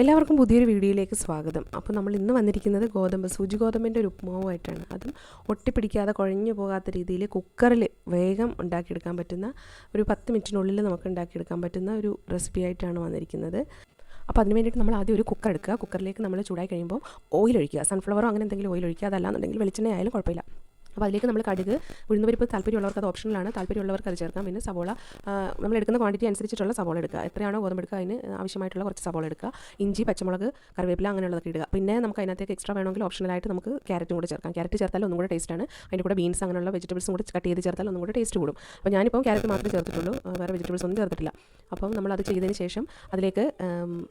എല്ലാവർക്കും പുതിയൊരു വീഡിയോയിലേക്ക് സ്വാഗതം. അപ്പോൾ നമ്മൾ ഇന്ന് വന്നിരിക്കുന്നത് ഗോതമ്പ് സൂചി ഗോതമ്പിന്റെ ഒരു ഉപ്മാവുമായിട്ടാണ് അതും ഒട്ടിപ്പിടിക്കാതെ കുഴഞ്ഞു പോകാത്ത രീതിയിൽ കുക്കറിൽ വേഗം ഉണ്ടാക്കിയെടുക്കാൻ പറ്റുന്ന ഒരു പത്ത് മിനിറ്റിനുള്ളിൽ നമുക്ക് ഉണ്ടാക്കിയെടുക്കാൻ പറ്റുന്ന ഒരു റെസിപ്പി ആയിട്ടാണ് വന്നിരിക്കുന്നത്. അപ്പോൾ അതിന് വേണ്ടിയിട്ട് നമ്മൾ ആദ്യം ഒരു കുക്കർ എടുക്കുക. കുക്കറിലേക്ക് നമ്മൾ ചൂടായി കഴിയുമ്പോൾ ഓയിൽ ഒഴിക്കുക. സൺഫ്ലവറോ അങ്ങനെ എന്തെങ്കിലും ഓയിൽ ഒഴിക്കുക. അതല്ലാന്നുണ്ടെങ്കിൽ വെളിച്ചെണ്ണ ആയാലും കുഴപ്പമില്ല. അപ്പോൾ അതിലേക്ക് നമ്മൾ കടുക് ഉഴുന്നുപരിപ്പ് താല്പര്യമുള്ളവർക്ക് അത് ഓപ്ഷനിലാണ്. താല്പര്യമുള്ളവർക്ക് അത് ചേർക്കാം. പിന്നെ സവോള നമ്മൾ എടുക്കുന്ന ക്വാണ്ടിറ്റി അനുസരിച്ചിട്ടുള്ള സവോള എടുക്കുക. എത്രയാണോ ഗോതമ്പ് എടുക്കുക അതിന് ആവശ്യമായിട്ടുള്ള കുറച്ച് സവോള എടുക്കുക. ഇഞ്ചി പച്ചമുളക് കറിവേപ്പില അങ്ങനെയുള്ളതൊക്കെ ഇടുക. പിന്നെ നമുക്ക് അതിനകത്തേക്ക് എക്സ്ട്രാ വേണമെങ്കിൽ ഓപ്ഷണലായിട്ട് നമുക്ക് ക്യാരറ്റും കൂടെ ചേർക്കാം. ക്യാരറ്റ് ചേർത്താൽ ഒന്നും കൂടെ ആണ്. അതിന്റെ കൂടെ ബീൻസ് അങ്ങനെയുള്ള വെജിറ്റബിൾസും കൂടെ കട്ട് ചെയ്ത് ചേർത്താൽ ഒന്നും കൂടെ ടേസ്റ്റ് കൂടും. അപ്പോൾ ഞാനിപ്പോൾ ക്യാരറ്റ് മാത്രമേ ചേർത്തിട്ടുള്ളൂ. വേറെ വെജിറ്റബിൾസ് ഒന്നും ചേർത്തിട്ടില്ല. അപ്പം നമ്മൾ അത് ചെയ്തതിന് ശേഷം അതിലേക്ക്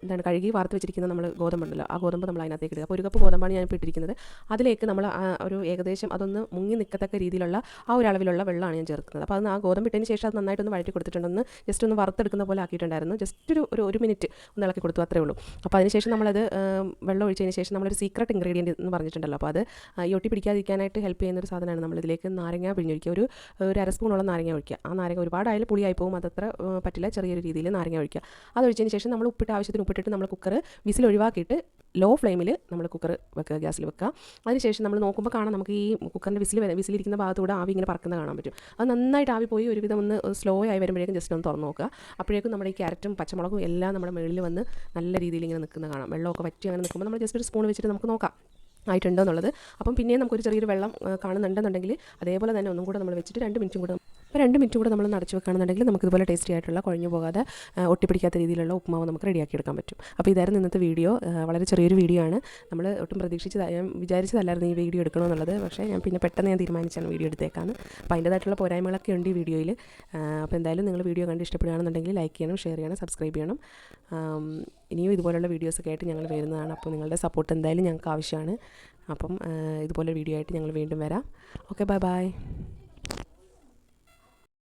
എന്താണ് കഴുകി വാർത്ത് വെച്ചിരിക്കുന്ന നമ്മൾ ഗോതമ്പുണ്ടല്ലോ ആ ഗോതമ്പ് നമ്മൾ അതിനകത്തേക്ക് ഇടുക. അപ്പോൾ ഒരു കപ്പ് ഗോതമ്പാണ് ഞാൻ ഇപ്പോൾ ഇട്ടിരിക്കുന്നത്. അതിലേക്ക് നമ്മൾ ഒരു ഏകദേശം അതൊന്ന് മുങ്ങി നിൽക്കത്തക്ക രീതിയിലുള്ള ആ ഒരു അളവിലുള്ള വെള്ളമാണ് ഞാൻ ചേർക്കുന്നത്. അപ്പോൾ അത് ആ ഗോതമ്പ് ഇട്ടതിന് ശേഷം അത് നന്നായിട്ടൊന്ന് വഴറ്റി കൊടുത്തിട്ടുണ്ടെന്ന് ജസ്റ്റ് ഒന്ന് വറുത്തെടുക്കുന്ന പോലെ ആക്കിയിട്ടുണ്ടായിരുന്നു. ജസ്റ്റ് ഒരു ഒരു ഒരു മിനിറ്റ് ഒന്ന് ഇളക്കി കൊടുത്തു അത്രേ ഉള്ളൂ. അപ്പോൾ അതിനുശേഷം നമ്മളത് വെള്ളം ഒഴിച്ചതിന് ശേഷം നമ്മളൊരു സീക്രട്ട് ഇൻഗ്രീഡിയന്റ് എന്ന് പറഞ്ഞിട്ടുണ്ടല്ലോ. അപ്പോൾ അത് യോട്ടി പിടിക്കാതിരിക്കാനായിട്ട് ഹെൽപ്പ് ചെയ്യുന്ന ഒരു സാധനമാണ് നമ്മളിതിലേക്ക് നാരങ്ങ പിഴിഞ്ഞൊഴിക്കുക. ഒരു ഒരു അര നാരങ്ങ ഒഴിക്കുക. ആ നാരങ്ങ ഒരുപാടായാലും പുളിയായി പോകും. അതത്ര പറ്റില്ല. ചെറിയൊരു രീതിയിൽ നാരങ്ങ ഒഴിക്കുക. അത് ഒഴിച്ചതിന് ശേഷം നമ്മൾ ഉപ്പിട്ട് ആവശ്യത്തിന് ഉപ്പിട്ടിട്ട് നമ്മൾ കുക്കർ വിസിൽ ഒഴിവാക്കിയിട്ട് ലോ ഫ്ലെയിമിൽ നമ്മൾ കുക്കർ വെക്കുക ഗ്യാസിൽ വെക്കുക. അതിനുശേഷം നമ്മൾ നോക്കുമ്പോൾ കാണാം നമുക്ക് ഈ കുക്കറിന്റെ വിസിൽ വിസിലിരിക്കുന്ന ഭാഗത്തൂടെ ആവി ഇങ്ങനെ പറക്കുന്ന കാണാൻ പറ്റും. അത് നന്നായിട്ട് ആവി പോയി ഒരുവിധം ഒന്ന് സ്ലോ ആയി വരുമ്പോഴേക്കും ജസ്റ്റ് ഒന്ന് തുറന്ന് നോക്കുക. അപ്പോഴേക്കും നമ്മുടെ ഈ ക്യാരറ്റും പച്ചമുളകും എല്ലാം നമ്മുടെ മുകളിൽ വന്ന് നല്ല രീതിയിൽ ഇങ്ങനെ നിൽക്കുന്ന കാണാം. വെള്ളമൊക്കെ വറ്റി അങ്ങനെ നിൽക്കുമ്പോൾ നമ്മൾ ജസ്റ്റ് ഒരു സ്പൂൺ വെച്ചിട്ട് നമുക്ക് നോക്കാം ആയിട്ടുണ്ടോ എന്നുള്ളത്. അപ്പം പിന്നെയും നമുക്കൊരു ചെറിയൊരു വെള്ളം കാണുന്നുണ്ടെന്നുണ്ടെങ്കിൽ അതേപോലെ തന്നെ ഒന്നും കൂടെ നമ്മൾ വെച്ചിട്ട് രണ്ട് മിനിറ്റും കൂടെ അപ്പോൾ രണ്ട് മിനിറ്റ് കൂടെ നമ്മൾ നടച്ച് വെക്കുകയാണെന്നുണ്ടെങ്കിൽ നമുക്ക് ഇതുപോലെ ടേസ്റ്റി ആയിട്ടുള്ള കുഴഞ്ഞു പോകാതെ ഒട്ടിപ്പിടിക്കാത്ത രീതിയിലുള്ള ഉപ്പുമാവ് നമുക്ക് റെഡിയാക്കി എടുക്കാൻ പറ്റും. അപ്പോൾ ഇതായിരുന്നു ഇന്നത്തെ വീഡിയോ വളരെ ചെറിയൊരു വീഡിയോ ആണ്. നമ്മൾ ഒട്ടും പ്രതീക്ഷിച്ചത് ഞാൻ വിചാരിച്ചതല്ലായിരുന്നു ഈ വീഡിയോ എടുക്കണമെന്നുള്ളത് പക്ഷേ ഞാൻ പിന്നെ പെട്ടെന്ന് ഞാൻ തീരുമാനിച്ചാണ് വീഡിയോ എടുത്തേക്കാന്ന്. അപ്പോൾ അതിന്റേതായിട്ടുള്ള പോരായ്മകളൊക്കെ ഉണ്ട് ഈ വീഡിയോയിൽ അപ്പോൾ എന്തായാലും നിങ്ങൾ വീഡിയോ കണ്ട് ഇഷ്ടപ്പെടുകയാണെന്നുണ്ടെങ്കിൽ ലൈക്ക് ചെയ്യണം ഷെയർ ചെയ്യണം സബ്സ്ക്രൈബ് ചെയ്യണം. ഇനിയും ഇതുപോലുള്ള വീഡിയോസൊക്കെ ആയിട്ട് ഞങ്ങൾ വരുന്നതാണ്. അപ്പോൾ നിങ്ങളുടെ സപ്പോർട്ട് എന്തായാലും ഞങ്ങൾക്ക് ആവശ്യമാണ്. അപ്പം ഇതുപോലെ വീഡിയോ ആയിട്ട് ഞങ്ങൾ വീണ്ടും വരാം. Okay bye bye